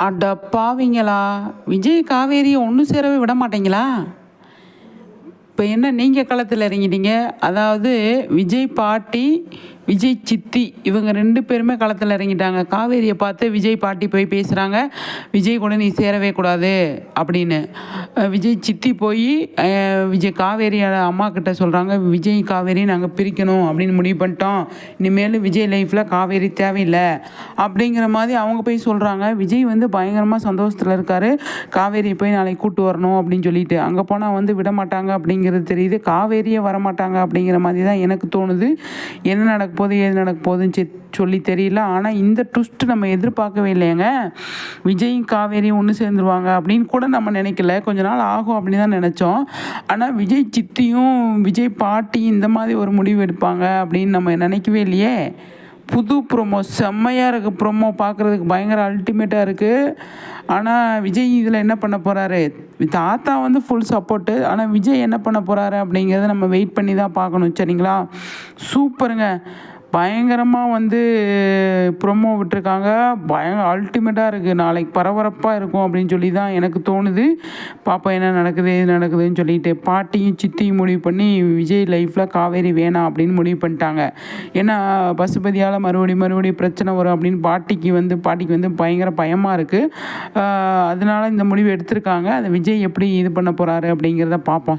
அட பாவிங்களா விஜய் காவேரியை ஒன்று சேரவே விட மாட்டீங்களா இப்போ என்ன நீங்கள் களத்தில் இறங்கிட்டீங்க? அதாவது விஜய் பாட்டி விஜய் சித்தி இவங்க ரெண்டு பேருமே களத்தில் இறங்கிட்டாங்க. காவேரியை பார்த்து விஜய் பாட்டி போய் பேசுகிறாங்க விஜய் கூட நீ சேரவே கூடாது அப்படின்னு. விஜய் சித்தி போய் விஜய் காவேரியோட அம்மா கிட்ட சொல்கிறாங்க விஜய் காவேரி நாங்கள் பிரிக்கணும் அப்படின்னு முடிவு பண்ணிட்டோம். இனிமேல் விஜய் லைஃப்பில் காவேரி தேவையில்லை அப்படிங்கிற மாதிரி அவங்க போய் சொல்கிறாங்க விஜய் வந்து பயங்கரமாக சந்தோஷத்தில் இருக்கார். காவேரி போய் நாளைக்கு கூட்டு வரணும் அப்படின்னு சொல்லிட்டு. அங்கே போனால் வந்து விட மாட்டாங்க அப்படிங்கிறது தெரியுது. காவேரியே வர மாட்டாங்க அப்படிங்கிற மாதிரி தான் எனக்கு தோணுது. என்ன நடக்க போகுது ஏது நடக்க போகுதுன்னு செ- சொல்லி தெரியல. ஆனால் இந்த ட்விஸ்ட் நம்ம எதிர்பார்க்கவே இல்லையேங்க. விஜயும் காவேரியும் ஒன்று சேர்ந்துருவாங்க அப்படின்னு கூட நம்ம நினைக்கல. கொஞ்ச நாள் ஆகும் அப்படின்னு தான் நினச்சோம். ஆனால் விஜய் சித்தியும் விஜய் பாட்டி இந்த மாதிரி ஒரு முடிவு எடுப்பாங்க அப்படின்னு நம்ம நினைக்கவே இல்லையே. புது ப்ரோமோ செம்மையாக இருக்குது ப்ரோமோ பார்க்குறதுக்கு பயங்கர அல்டிமேட்டாக இருக்குது ஆனால் விஜய் இதில் என்ன பண்ண போகிறாரு தாத்தா வந்து ஃபுல் சப்போர்ட்டு ஆனால் விஜய் என்ன பண்ண போகிறாரு அப்படிங்கிறத நம்ம வெயிட் பண்ணி தான் பார்க்கணும். சரிங்களா? சூப்பருங்க. பயங்கரமாக வந்து ப்ரொமோ விட்டுருக்காங்க. பயங்கர அல்டிமேட்டாக இருக்குது நாளைக்கு பரபரப்பாக இருக்கும் அப்படின்னு சொல்லி தான் எனக்கு தோணுது. பாப்பா என்ன நடக்குது எது நடக்குதுன்னு சொல்லிட்டு பாட்டியும் சித்தியும் முடிவு பண்ணி விஜய் லைஃப்பில் காவேரி வேணாம் அப்படின்னு முடிவு பண்ணிட்டாங்க. ஏன்னா பசுபதியால் மறுபடியும் மறுபடியும் பிரச்சனை வரும் அப்படின்னு பாட்டிக்கு வந்து பாட்டிக்கு வந்து பயங்கர பயமாக இருக்குது அதனால இந்த முடிவு எடுத்திருக்காங்க. அதை விஜய் எப்படி இது பண்ண போகிறாரு அப்படிங்கிறத பார்ப்போம்